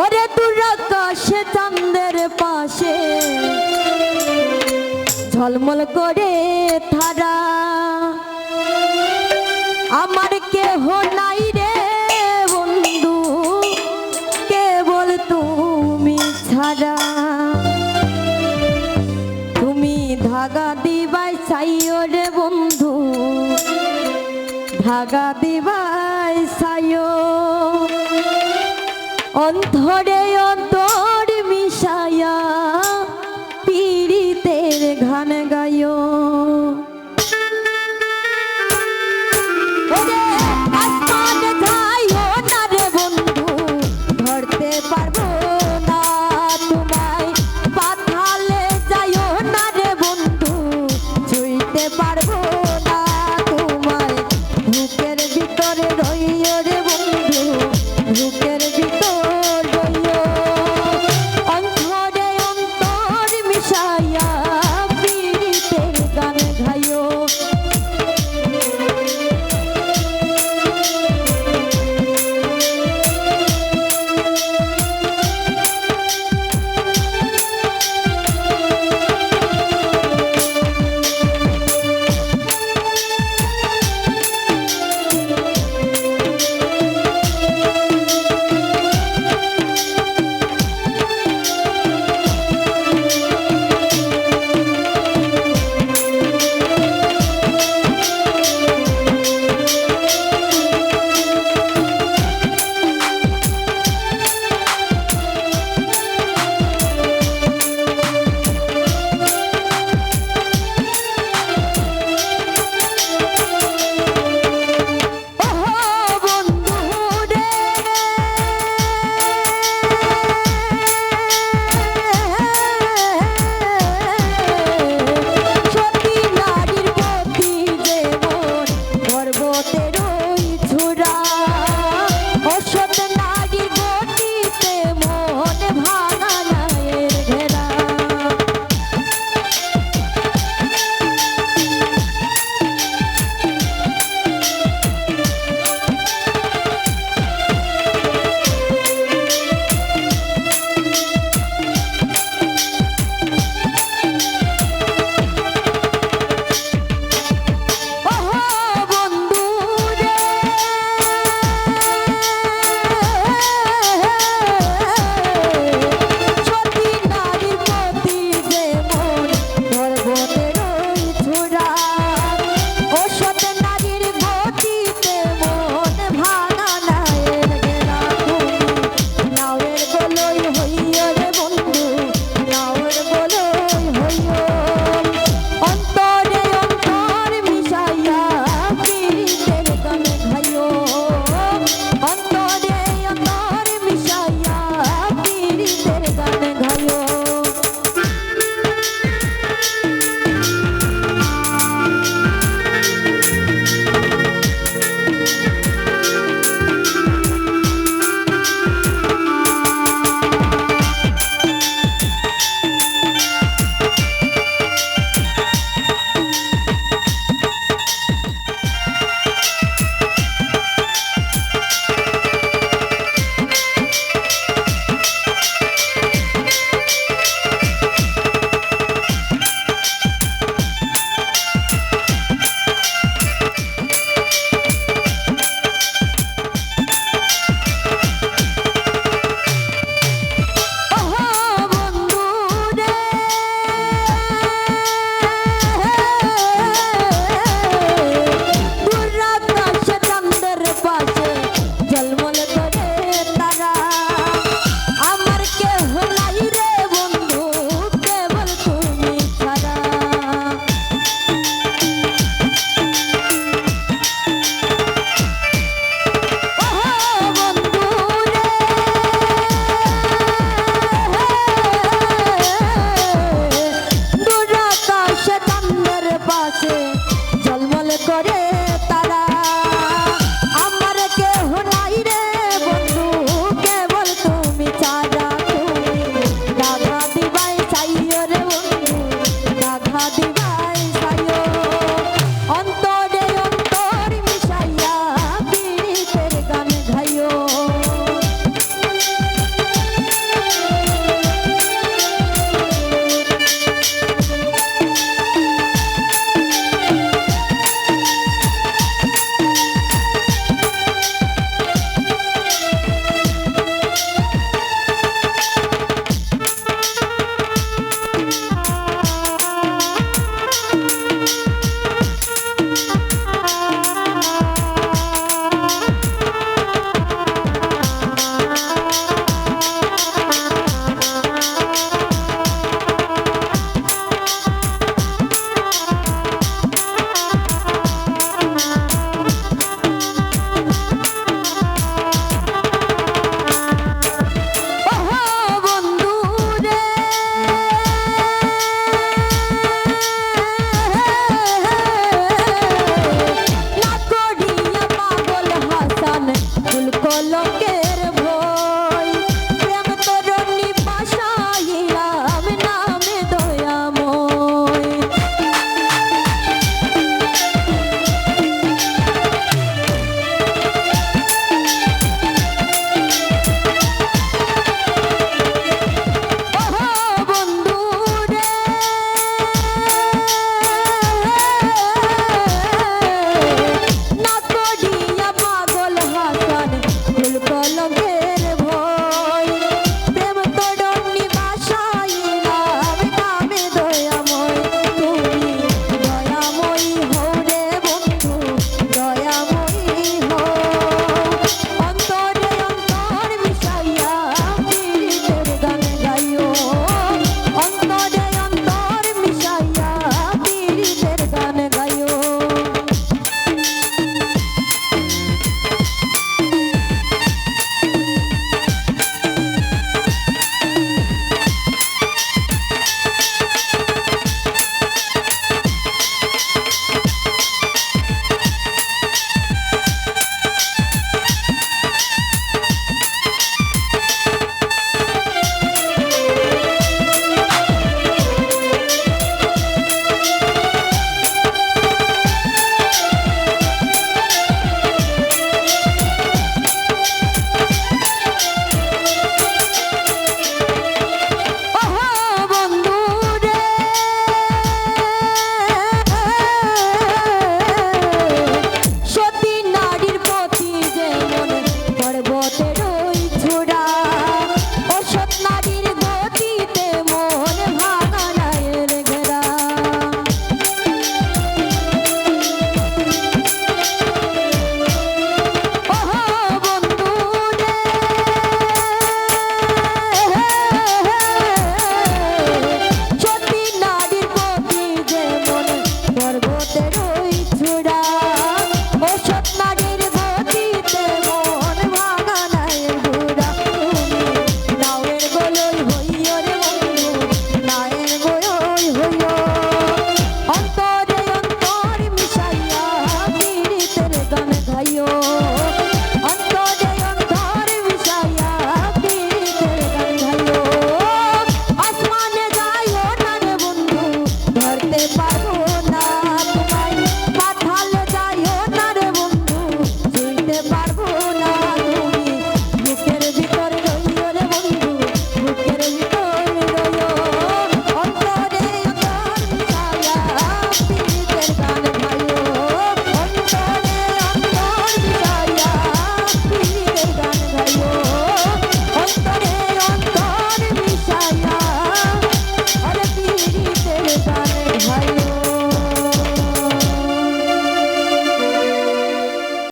ওরে দূর আকাশে চাঁদের পাশে ঝলমল করে তারা। আমার কেহ নাই রে বন্ধু, কেবল তুমি ছাড়া। তুমি ধাগা দিবাই চাইও রে বন্ধু, ধাগা পারবো